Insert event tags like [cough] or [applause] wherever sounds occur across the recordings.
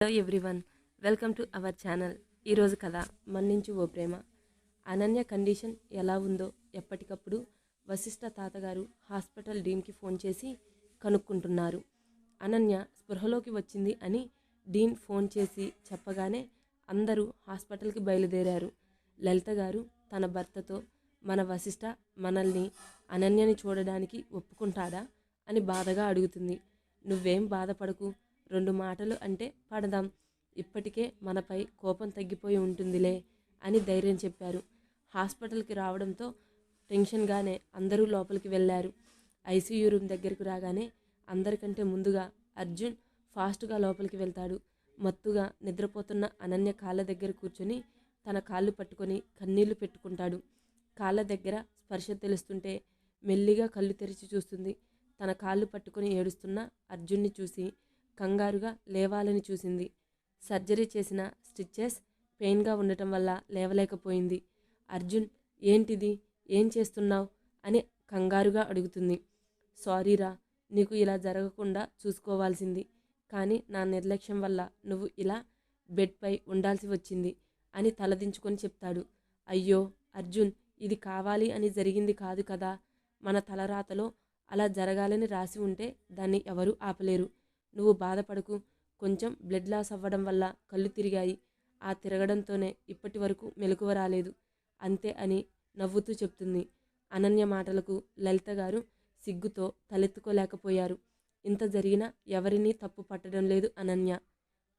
Hello everyone welcome to our channel ఈరోజు కథ మన్నించు ఓ ప్రేమ. అనన్య కండిషన్ ఎలా ఉందో ఎప్పటికప్పుడు వశిష్ఠ తాతగారు హాస్పిటల్ డీన్కి ఫోన్ చేసి కనుక్కుంటున్నారు. అనన్య స్పృహలోకి వచ్చింది అని డీన్ ఫోన్ చేసి చెప్పగానే అందరూ హాస్పిటల్కి బయలుదేరారు. లలిత గారు తన భర్తతో మన వశిష్ఠ మనల్ని అనన్యని చూడడానికి ఒప్పుకుంటాడా? అని బాధగా అడుగుతుంది. నువ్వేం బాధపడకు రెండు మాటలు అంటే పడదాం. ఇప్పటికే మనపై కోపం తగ్గిపోయి ఉంటుందిలే అని ధైర్యం చెప్పారు. హాస్పిటల్కి రావడంతో టెన్షన్గానే అందరూ లోపలికి వెళ్ళారు. ఐసీయూ రూమ్ దగ్గరకు రాగానే అందరికంటే ముందుగా అర్జున్ ఫాస్ట్గా లోపలికి వెళ్తాడు. మత్తుగా నిద్రపోతున్న అనన్య కాళ్ళ దగ్గర కూర్చొని తన కాళ్ళు పట్టుకొని కన్నీళ్ళు పెట్టుకుంటాడు. కాళ్ళ దగ్గర స్పర్శ తెలుస్తుంటే మెల్లిగా కళ్ళు తెరిచి చూస్తుంది. తన కాళ్ళు పట్టుకొని ఏడుస్తున్న అర్జున్ని చూసి కంగారుగా లేవాలని చూసింది. సర్జరీ చేసిన స్టిచ్చెస్ పెయిన్గా ఉండటం వల్ల లేవలేకపోయింది. అర్జున్ ఏంటిది? ఏం చేస్తున్నావు? అని కంగారుగా అడుగుతుంది. సారీరా నీకు ఇలా జరగకుండా చూసుకోవాల్సింది. కానీ నా నిర్లక్ష్యం వల్ల నువ్వు ఇలా బెడ్పై ఉండాల్సి వచ్చింది అని తలదించుకొని చెప్తాడు. అయ్యో అర్జున్ ఇది కావాలి అని జరిగింది కాదు కదా. మన తలరాతలో అలా జరగాలని రాసి ఉంటే దాన్ని ఎవరూ ఆపలేరు. నువ్వు బాధపడకు. కొంచెం బ్లడ్ లాస్ అవ్వడం వల్ల కళ్ళు తిరిగాయి. ఆ తిరగడంతోనే ఇప్పటి వరకు మెలకువ రాలేదు. అంతే అని నవ్వుతూ చెప్తుంది. అనన్య మాటలకు లలిత గారు సిగ్గుతో తలెత్తుకోలేకపోయారు. ఇంత జరిగినా ఎవరినీ తప్పు పట్టడం లేదు అనన్య.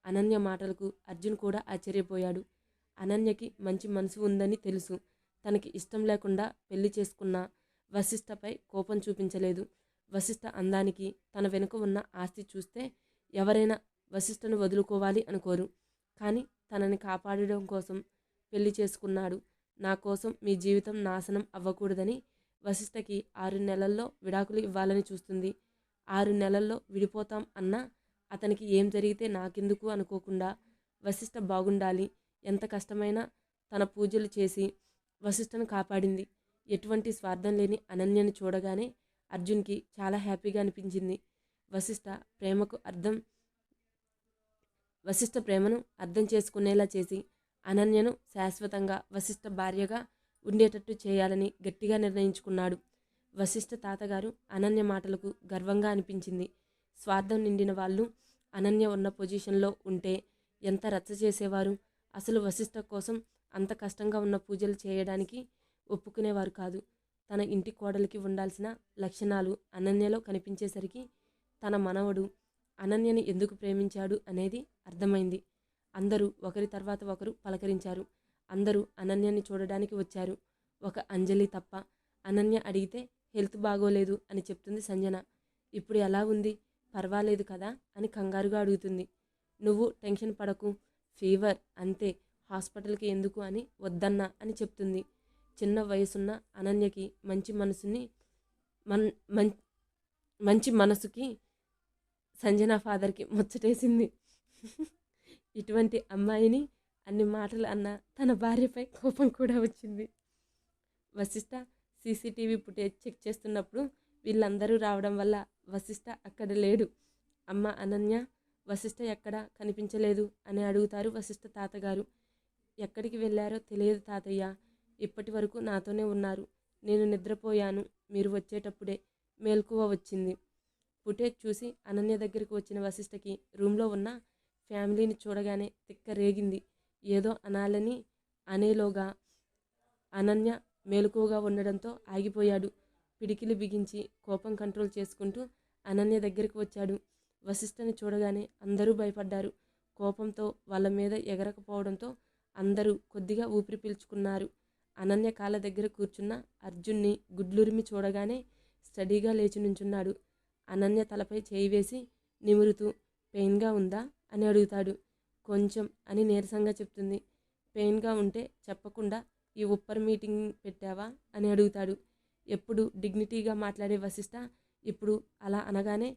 అనన్య మాటలకు అర్జున్ కూడా ఆశ్చర్యపోయాడు. అనన్యకి మంచి మనసు ఉందని తెలుసు. తనకి ఇష్టం లేకుండా పెళ్ళి చేసుకున్న వశిష్టపై కోపం చూపించలేదు. వశిష్ఠ అందానికి తన వెనుక ఉన్న ఆస్తి చూస్తే ఎవరైనా వశిష్ఠను వదులుకోవాలి అనుకోరు. కానీ తనని కాపాడడం కోసం పెళ్ళి చేసుకున్నాడు. నా కోసం మీ జీవితం నాశనం అవ్వకూడదని వశిష్ఠకి ఆరు నెలల్లో విడాకులు ఇవ్వాలని చూస్తుంది. ఆరు నెలల్లో విడిపోతాం అన్నా అతనికి ఏం జరిగితే నాకెందుకు అనుకోకుండా వశిష్ఠ బాగుండాలి. ఎంత కష్టమైనా తన పూజలు చేసి వశిష్ఠను కాపాడింది. ఎటువంటి స్వార్థం లేని అనన్యని చూడగానే అర్జున్కి చాలా హ్యాపీగా అనిపించింది. వశిష్ఠ ప్రేమకు అర్థం వశిష్ఠ ప్రేమను అర్థం చేసుకునేలా చేసి అనన్యను శాశ్వతంగా వశిష్ఠ భార్యగా ఉండేటట్టు చేయాలని గట్టిగా నిర్ణయించుకున్నాడు. వశిష్ఠ తాతగారు అనన్య మాటలకు గర్వంగా అనిపించింది. స్వార్థం నిండిన వాళ్ళు అనన్య ఉన్న పొజిషన్లో ఉంటే ఎంత రచ్చ చేసేవారు? అసలు వశిష్ఠ కోసం అంత కష్టంగా ఉన్న పూజలు చేయడానికి ఒప్పుకునేవారు కాదు. తన ఇంటి కోడలికి ఉండాల్సిన లక్షణాలు అనన్యలో కనిపించేసరికి తన మనవడు అనన్యని ఎందుకు ప్రేమించాడు అనేది అర్థమైంది. అందరూ ఒకరి తర్వాత ఒకరు పలకరించారు. అందరూ అనన్యని చూడడానికి వచ్చారు. ఒక అంజలి తప్ప అనన్య అడిగితే హెల్త్ బాగోలేదు అని చెప్తుంది సంజన. ఇప్పుడు ఎలా ఉంది? పర్వాలేదు కదా అని కంగారుగా అడుగుతుంది. నువ్వు టెన్షన్ పడకు. ఫీవర్ అంతే. హాస్పిటల్కి ఎందుకు అని వద్దన్నా అని చెప్తుంది. చిన్న వయసున్న అనన్యకి మంచి మనసుని మన్ మం- మంచి మనసుకి సంజన ఫాదర్కి ముచ్చటేసింది. [laughs] ఇటువంటి అమ్మాయిని అన్ని మాటలు అన్న తన భార్యపై కోపం కూడా వచ్చింది. వశిష్ట సీసీటీవీ ఫుటేజ్ చెక్ చేస్తున్నప్పుడు వీళ్ళందరూ రావడం వల్ల వశిష్ట అక్కడ లేడు. అమ్మ అనన్య వశిష్ట ఎక్కడ కనిపించలేదు అని అడుగుతారు వశిష్ట తాతగారు. ఎక్కడికి వెళ్ళారో తెలియదు తాతయ్య. ఇప్పటి వరకు నాతోనే ఉన్నారు. నేను నిద్రపోయాను. మీరు వచ్చేటప్పుడే మేల్కువ వచ్చింది. ఫుటేజ్ చూసి అనన్య దగ్గరికి వచ్చిన వశిష్ఠకి రూమ్లో ఉన్న ఫ్యామిలీని చూడగానే తిక్క రేగింది. ఏదో అనాలని అనేలోగా అనన్య మేలుకోగా ఉండడంతో ఆగిపోయాడు. పిడికిలి బిగించి కోపం కంట్రోల్ చేసుకుంటూ అనన్య దగ్గరికి వచ్చాడు. వశిష్ఠని చూడగానే అందరూ భయపడ్డారు. కోపంతో వాళ్ళ మీద ఎగరకపోవడంతో అందరూ కొద్దిగా ఊపిరి పీల్చుకున్నారు. అనన్య కాళ్ళ దగ్గర కూర్చున్న అర్జున్ని గుడ్లురిమి చూడగానే స్టడీగా లేచి నుంచున్నాడు. అనన్య తలపై చేయి వేసి నిమురుతూ పెయిన్గా ఉందా? అని అడుగుతాడు. కొంచెం అని నీరసంగా చెప్తుంది. పెయిన్గా ఉంటే చెప్పకుండా ఈ ఉప్పర్ మీటింగ్ పెట్టావా? అని అడుగుతాడు. ఎప్పుడు డిగ్నిటీగా మాట్లాడే వశిష్ట ఇప్పుడు అలా అనగానే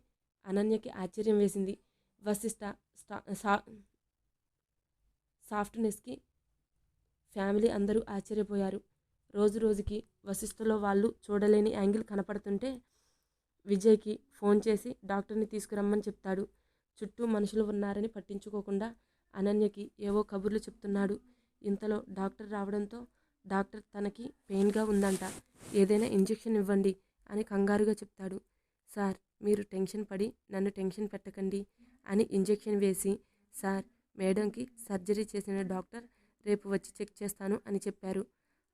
అనన్యకి ఆశ్చర్యం వేసింది. వశిష్ట స్టా సా సాఫ్ట్నెస్కి ఫ్యామిలీ అందరూ ఆశ్చర్యపోయారు. రోజు రోజుకి వశిష్ఠలో వాళ్ళు చూడలేని యాంగిల్ కనపడుతుంటే విజయ్కి ఫోన్ చేసి డాక్టర్ని తీసుకురమ్మని చెప్తాడు. చుట్టూ మనుషులు ఉన్నారని పట్టించుకోకుండా అనన్యకి ఏవో కబుర్లు చెప్తున్నాడు. ఇంతలో డాక్టర్ రావడంతో డాక్టర్ తనకి పెయిన్గా ఉందంట. ఏదైనా ఇంజెక్షన్ ఇవ్వండి అని కంగారుగా చెప్తాడు. సార్ మీరు టెన్షన్ పడి నన్ను టెన్షన్ పెట్టకండి అని ఇంజెక్షన్ వేసి సార్ మేడంకి సర్జరీ చేసిన డాక్టర్ రేపు వచ్చి చెక్ చేస్తాను అని చెప్పారు.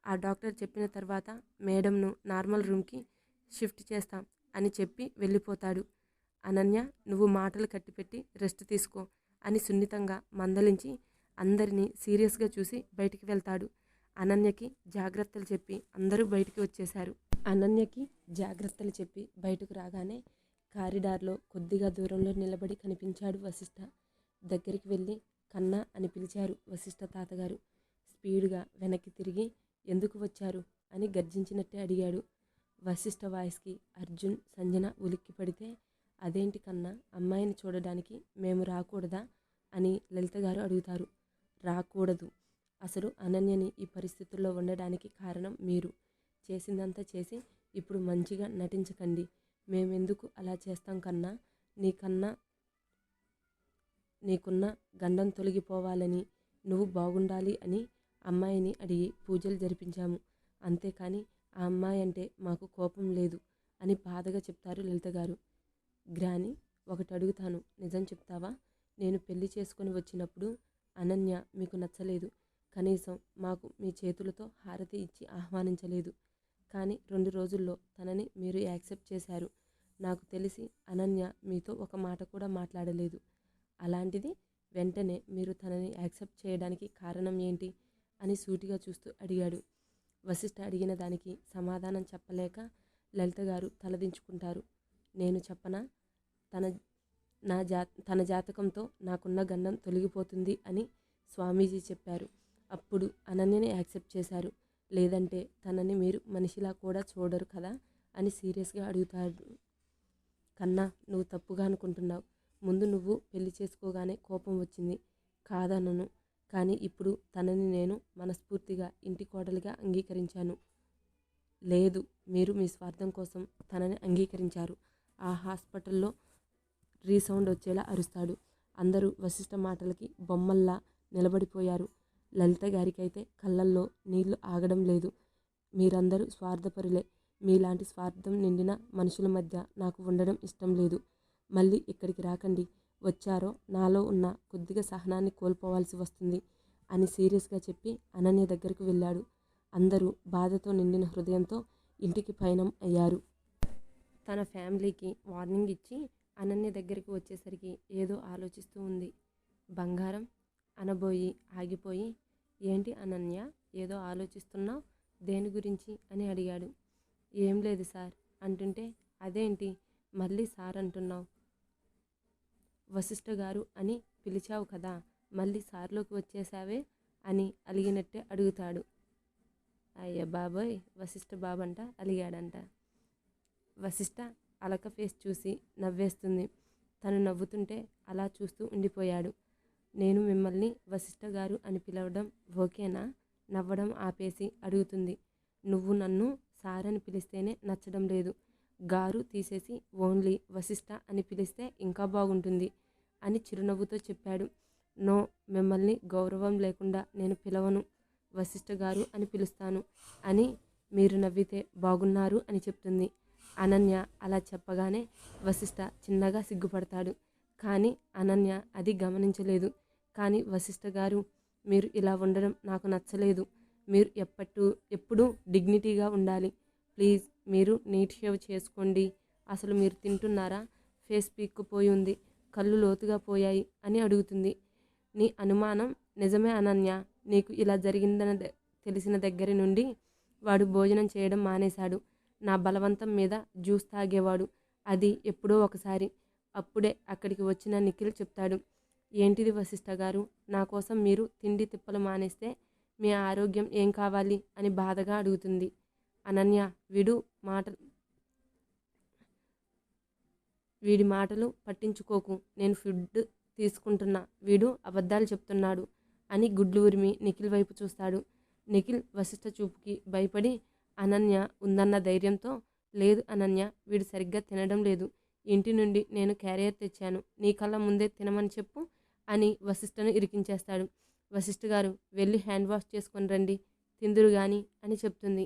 ఆ డాక్టర్ చెప్పిన తర్వాత మేడంను నార్మల్ రూమ్కి షిఫ్ట్ చేస్తాం అని చెప్పి వెళ్ళిపోతాడు. అనన్య నువ్వు మాటలు కట్టిపెట్టి రెస్ట్ తీసుకో అని సున్నితంగా మందలించి అందరినీ సీరియస్గా చూసి బయటికి వెళ్తాడు. అనన్యకి జాగ్రత్తలు చెప్పి అందరూ బయటికి వచ్చేశారు. అనన్యకి జాగ్రత్తలు చెప్పి బయటకు రాగానే కారిడార్లో కొద్దిగా దూరంలో నిలబడి కనిపించాడు వశిష్ఠ దగ్గరికి వెళ్ళి కన్నా అని పిలిచారు వశిష్ఠ తాతగారు. స్పీడ్గా వెనక్కి తిరిగి ఎందుకు వచ్చారు? అని గర్జించినట్టే అడిగాడు. వశిష్ఠ వాయిస్కి అర్జున్ సంజన ఉలిక్కి పడితే అదేంటి కన్నా అమ్మాయిని చూడడానికి మేము రాకూడదా? అని లలిత గారు అడుగుతారు. రాకూడదు. అసలు అనన్యని ఈ పరిస్థితుల్లో ఉండడానికి కారణం మీరు. చేసిందంతా చేసి ఇప్పుడు మంచిగా నటించకండి. మేమెందుకు అలా చేస్తాం కన్నా? నీకన్నా నీకున్న గండం తొలగిపోవాలని నువ్వు బాగుండాలి అని అమ్మాయిని అడిగి పూజలు జరిపించాము. అంతేకాని ఆ అమ్మాయి అంటే మాకు కోపం లేదు అని బాధగా చెప్తారు లలిత గారు. గ్రాని ఒకటి అడుగుతాను. నిజం చెప్తావా? నేను పెళ్ళి చేసుకొని వచ్చినప్పుడు అనన్య మీకు నచ్చలేదు. కనీసం మాకు మీ చేతులతో హారతి ఇచ్చి ఆహ్వానించలేదు. కానీ రెండు రోజుల్లో తనని మీరు యాక్సెప్ట్ చేశారు. నాకు తెలిసి అనన్య మీతో ఒక మాట కూడా మాట్లాడలేదు. అలాంటిది వెంటనే మీరు తనని యాక్సెప్ట్ చేయడానికి కారణం ఏంటి అని సూటిగా చూస్తూ అడిగాడు. వశిష్ఠ అడిగిన దానికి సమాధానం చెప్పలేక లలిత గారు తలదించుకుంటారు. నేను చెప్పనా? తన నా జా తన జాతకంతో నాకున్న గండం తొలగిపోతుంది అని స్వామీజీ చెప్పారు. అప్పుడు అనన్యని యాక్సెప్ట్ చేశారు. లేదంటే తనని మీరు మనిషిలా కూడా చూడరు కదా అని సీరియస్గా అడుగుతాడు. కన్నా నువ్వు తప్పుగా అనుకుంటున్నావు. ముందు నువ్వు పెళ్ళి చేసుకోగానే కోపం వచ్చింది. కాదనను. కానీ ఇప్పుడు తనని నేను మనస్ఫూర్తిగా ఇంటి కోడలిగా అంగీకరించాను. లేదు మీరు మీ స్వార్థం కోసం తనని అంగీకరించారు. ఆ హాస్పిటల్లో రీసౌండ్ వచ్చేలా అరుస్తాడు. అందరూ వశిష్ఠ మాటలకి బొమ్మల్లా నిలబడిపోయారు. లలిత గారికైతే కళ్ళల్లో నీళ్ళు ఆగడం లేదు. మీరందరూ స్వార్థపరులే. మీలాంటి స్వార్థం నిండిన మనుషుల మధ్య నాకు ఉండడం ఇష్టం లేదు. మళ్ళీ ఇక్కడికి రాకండి. వచ్చారో నాలో ఉన్న కొద్దిగా సహనాన్ని కోల్పోవాల్సి వస్తుంది అని సీరియస్గా చెప్పి అనన్య దగ్గరకు వెళ్ళాడు. అందరూ బాధతో నిండిన హృదయంతో ఇంటికి పయనం అయ్యారు. తన ఫ్యామిలీకి వార్నింగ్ ఇచ్చి అనన్య దగ్గరికి వచ్చేసరికి ఏదో ఆలోచిస్తూ ఉంది. బంగారం అనబోయి ఆగిపోయి ఏంటి అనన్య ఏదో ఆలోచిస్తున్నావు? దేని గురించి? అని అడిగాడు. ఏం లేదు సార్ అంటుంటే అదేంటి? మళ్ళీ సార్ అంటున్నావు. వశిష్ఠ గారు అని పిలిచావు కదా మళ్ళీ సార్లోకి వచ్చేసావే అని అలిగినట్టే అడుగుతాడు. అయ్య బాబోయ్ వశిష్ఠ బాబంట అలిగాడంట. వశిష్ఠ అలక ఫేస్ చూసి నవ్వేస్తుంది. తను నవ్వుతుంటే అలా చూస్తూ ఉండిపోయాడు. నేను మిమ్మల్ని వశిష్ఠ గారు అని పిలవడం ఓకేనా? నవ్వడం ఆపేసి అడుగుతుంది. నువ్వు నన్ను సార్ అని పిలిస్తేనే నచ్చడం లేదు. గారు తీసేసి ఓన్లీ వశిష్ట అని పిలిస్తే ఇంకా బాగుంటుంది అని చిరునవ్వుతో చెప్పాడు. నో మిమ్మల్ని గౌరవం లేకుండా నేను పిలవను వశిష్ఠ గారు అని పిలుస్తాను అని మీరు నవ్వితే బాగున్నారు అని చెప్తుంది. అనన్య అలా చెప్పగానే వశిష్ఠ చిన్నగా సిగ్గుపడతాడు. కానీ అనన్య అది గమనించలేదు. కానీ వశిష్ఠ గారు మీరు ఇలా ఉండడం నాకు నచ్చలేదు. మీరు ఎప్పటి ఎప్పుడూ డిగ్నిటీగా ఉండాలి. ప్లీజ్ మీరు నీట్ షేవ్ చేసుకోండి. అసలు మీరు తింటున్నారా? ఫేస్ పీక్కుపోయి ఉంది. కళ్ళు లోతుగా పోయాయి అని అడుగుతుంది. నీ అనుమానం నిజమే అనన్య. నీకు ఇలా జరిగిందని తెలిసిన దగ్గర నుండి వాడు భోజనం చేయడం మానేశాడు. నా బలవంతం మీద జ్యూస్ తాగేవాడు. అది ఎప్పుడో ఒకసారి. అప్పుడే అక్కడికి వచ్చిన నిఖిల్ చెప్తాడు. ఏంటిది వశిష్ఠ గారు? నా కోసం మీరు తిండి తిప్పలు మానేస్తే మీ ఆరోగ్యం ఏం కావాలి? అని బాధగా అడుగుతుంది. అనన్య వీడు మాట వీడి మాటలు పట్టించుకోకు. నేను ఫుడ్ తీసుకుంటున్నా. వీడు అబద్ధాలు చెప్తున్నాడు అని గుడ్లు ఉరిమి నిఖిల్ వైపు చూస్తాడు. నిఖిల్ వశిష్ఠ చూపుకి భయపడి అనన్య ఉందన్న ధైర్యంతో లేదు అనన్య వీడు సరిగ్గా తినడం లేదు. ఇంటి నుండి నేను క్యారియర్ తెచ్చాను. నీ కళ్ళ ముందే తినమని చెప్పు అని వశిష్ఠను ఇరికించేస్తాడు. వశిష్ఠ గారు వెళ్ళి హ్యాండ్ వాష్ చేసుకొని రండి. తిందురు గాని అని చెప్తుంది.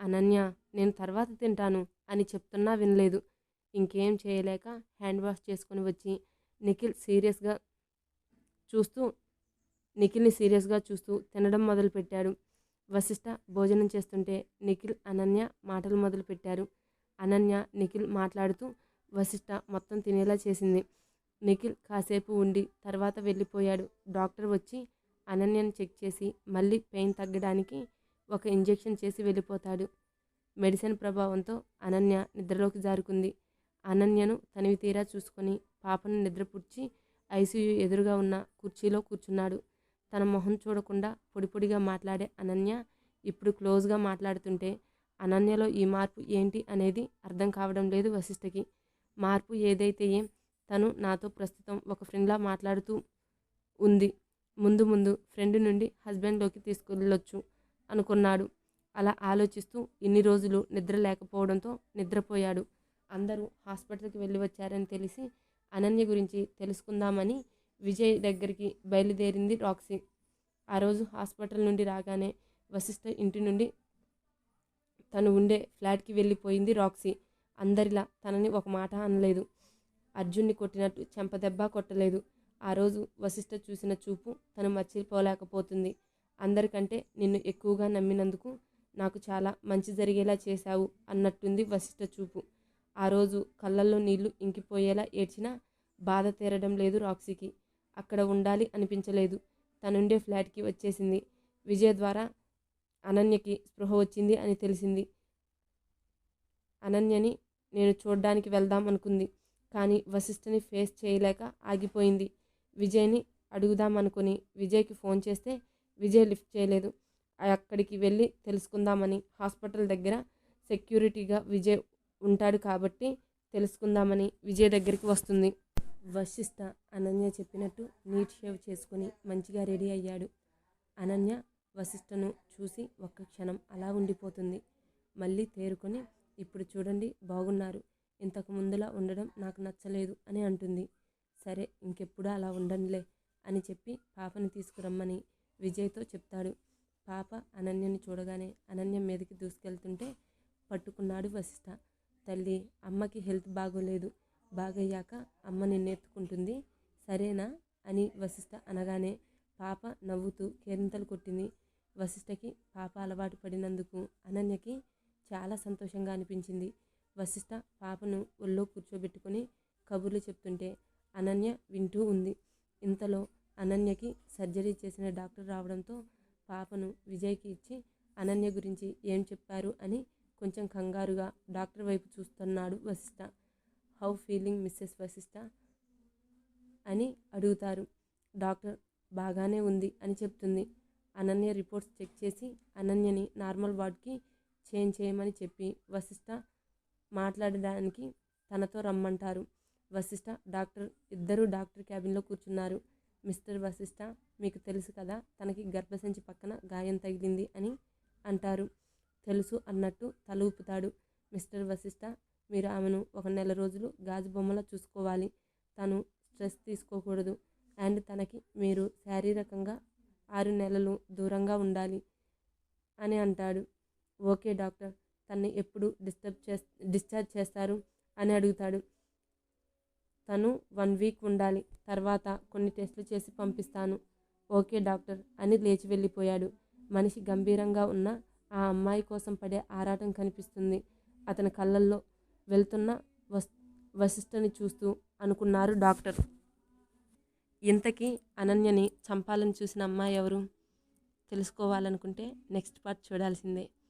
అనన్య నేను తర్వాత తింటాను అని చెప్తున్నా వినలేదు. ఇంకేం చేయలేక హ్యాండ్ వాష్ చేసుకొని వచ్చి నిఖిల్ సీరియస్గా చూస్తూ నిఖిల్ని సీరియస్గా చూస్తూ తినడం మొదలుపెట్టాడు. వశిష్ట భోజనం చేస్తుంటే నిఖిల్ అనన్య మాటలు మొదలుపెట్టారు. అనన్య నిఖిల్ మాట్లాడుతూ వశిష్ట మొత్తం తినేలా చేసింది. నిఖిల్ కాసేపు ఉండి తర్వాత వెళ్ళిపోయాడు. డాక్టర్ వచ్చి అనన్యను చెక్ చేసి మళ్ళీ పెయిన్ తగ్గడానికి ఒక ఇంజెక్షన్ చేసి వెళ్ళిపోతాడు. మెడిసిన్ ప్రభావంతో అనన్య నిద్రలోకి జారుకుంది. అనన్యను తనివి తీరా చూసుకొని పాపను నిద్రపుచ్చి ఐసీయూ ఎదురుగా ఉన్న కుర్చీలో కూర్చున్నాడు. తన మొహం చూడకుండా పొడి పొడిగా మాట్లాడే అనన్య ఇప్పుడు క్లోజ్గా మాట్లాడుతుంటే అనన్యలో ఈ మార్పు ఏంటి అనేది అర్థం కావడం లేదు వశిష్ఠకి. మార్పు ఏదైతే ఏం తను నాతో ప్రస్తుతం ఒక ఫ్రెండ్లా మాట్లాడుతూ ఉంది. ముందు ముందు ఫ్రెండ్ నుండి హస్బెండ్లోకి తీసుకెళ్ళొచ్చు. అనుకున్నాడు. అలా ఆలోచిస్తూ ఇన్ని రోజులు నిద్ర లేకపోవడంతో నిద్రపోయాడు. అందరూ హాస్పిటల్కి వెళ్ళి వచ్చారని తెలిసి అనన్య గురించి తెలుసుకుందామని విజయ్ దగ్గరికి బయలుదేరింది రాక్సీ. ఆ రోజు హాస్పిటల్ నుండి రాగానే వశిష్ఠ ఇంటి నుండి తను ఉండే ఫ్లాట్కి వెళ్ళిపోయింది రాక్సీ. అందరిలా తనని ఒక మాట అనలేదు. అర్జున్ని కొట్టినట్టు చెంపదెబ్బ కొట్టలేదు. ఆ రోజు వశిష్ఠ చూసిన చూపు తను మర్చిపోలేకపోతుంది. అందరికంటే నిన్ను ఎక్కువగా నమ్మినందుకు నాకు చాలా మంచి జరిగేలా చేశావు అన్నట్టుంది వశిష్ఠ చూపు. ఆ రోజు కళ్ళల్లో నీళ్ళు ఇంకిపోయేలా ఏడ్చినా బాధ తీరడం లేదు రాక్సీకి అక్కడ ఉండాలి అనిపించలేదు. తనుండే ఫ్లాట్కి వచ్చేసింది. విజయ్ ద్వారా అనన్యకి స్పృహ వచ్చింది అని తెలిసింది. అనన్యని నేను చూడ్డానికి వెళ్దాం అనుకుంది. కానీ వశిష్ఠని ఫేస్ చేయలేక ఆగిపోయింది. విజయ్ని అడుగుదామనుకుని విజయ్కి ఫోన్ చేస్తే విజయ్ లిఫ్ట్ చేయలేదు. అక్కడికి వెళ్ళి తెలుసుకుందామని హాస్పిటల్ దగ్గర సెక్యూరిటీగా విజయ్ ఉంటాడు కాబట్టి తెలుసుకుందామని విజయ్ దగ్గరికి వస్తుంది. వశిష్ఠ అనన్య చెప్పినట్టు నీట్ షేవ్ చేసుకుని మంచిగా రెడీ అయ్యాడు. అనన్య వశిష్ఠను చూసి ఒక్క క్షణం అలా ఉండిపోతుంది. మళ్ళీ తేరుకొని ఇప్పుడు చూడండి బాగున్నారు. ఇంతకు ముందులా ఉండడం నాకు నచ్చలేదు అని అంటుంది. సరే ఇంకెప్పుడు అలా ఉండండిలే అని చెప్పి పాపని తీసుకురమ్మని విజయ్తో చెప్తాడు. పాప అనన్యని చూడగానే అనన్య మీదకి దూసుకెళ్తుంటే పట్టుకున్నాడు వశిష్ఠ తల్లి అమ్మకి హెల్త్ బాగోలేదు. బాగయ్యాక అమ్మ నిన్నెత్తుకుంటుంది. సరేనా? అని వశిష్ఠ అనగానే పాప నవ్వుతూ కేరింతలు కొట్టింది. వశిష్ఠకి పాప అలవాటు పడినందుకు అనన్యకి చాలా సంతోషంగా అనిపించింది. వశిష్ఠ పాపను ఒళ్ళో కూర్చోబెట్టుకొని కబుర్లు చెప్తుంటే అనన్య వింటూ ఉంది. ఇంతలో అనన్యకి సర్జరీ చేసిన డాక్టర్ రావడంతో పాపను విజయ్కి ఇచ్చి అనన్య గురించి ఏం చెప్పారు అని కొంచెం కంగారుగా డాక్టర్ వైపు చూస్తున్నాడు Vashishta. How feeling Mrs Vashishta? అని అడుగుతారు. డాక్టర్ బాగానే ఉంది అని చెప్తుంది. అనన్య రిపోర్ట్స్ చెక్ చేసి అనన్యని నార్మల్ వార్డ్కి చేంజ్ చేయమని చెప్పి వశిష్ట మాట్లాడడానికి తనతో రమ్మంటారు. వశిష్ట డాక్టర్ ఇద్దరు డాక్టర్ క్యాబిన్లో కూర్చున్నారు. మిస్టర్ వశిష్ట మీకు తెలుసు కదా తనకి గర్భసంచి పక్కన గాయం తగిలింది అని అంటారు. తెలుసు అన్నట్టు తల ఊపుతాడు మిస్టర్ వశిష్ట. మీరు ఆమెను ఒక నెల రోజులు గాజు బొమ్మలా చూసుకోవాలి. తను స్ట్రెస్ తీసుకోకూడదు. అండ్ తనకి మీరు శారీరకంగా ఆరు నెలలు దూరంగా ఉండాలి అని అంటాడు. ఓకే డాక్టర్ తన్ని ఎప్పుడు డిస్టర్బ్ చేస్ డిశ్చార్జ్ చేస్తారు అని అడుగుతాడు. తను వన్ వీక్ ఉండాలి. తర్వాత కొన్ని టెస్టులు చేసి పంపిస్తాను. ఓకే డాక్టర్ అని లేచి వెళ్ళిపోయాడు. మనిషి గంభీరంగా ఉన్న ఆ అమ్మాయి కోసం పడే ఆరాటం కనిపిస్తుంది. అతని కళ్ళల్లో వెళ్తున్న వస్ వశిష్ఠని చూస్తూ అనుకున్నారు డాక్టర్. ఇంతకీ అనన్యని చంపాలని చూసిన అమ్మాయి ఎవరు? తెలుసుకోవాలనుకుంటే నెక్స్ట్ పార్ట్ చూడాల్సిందే.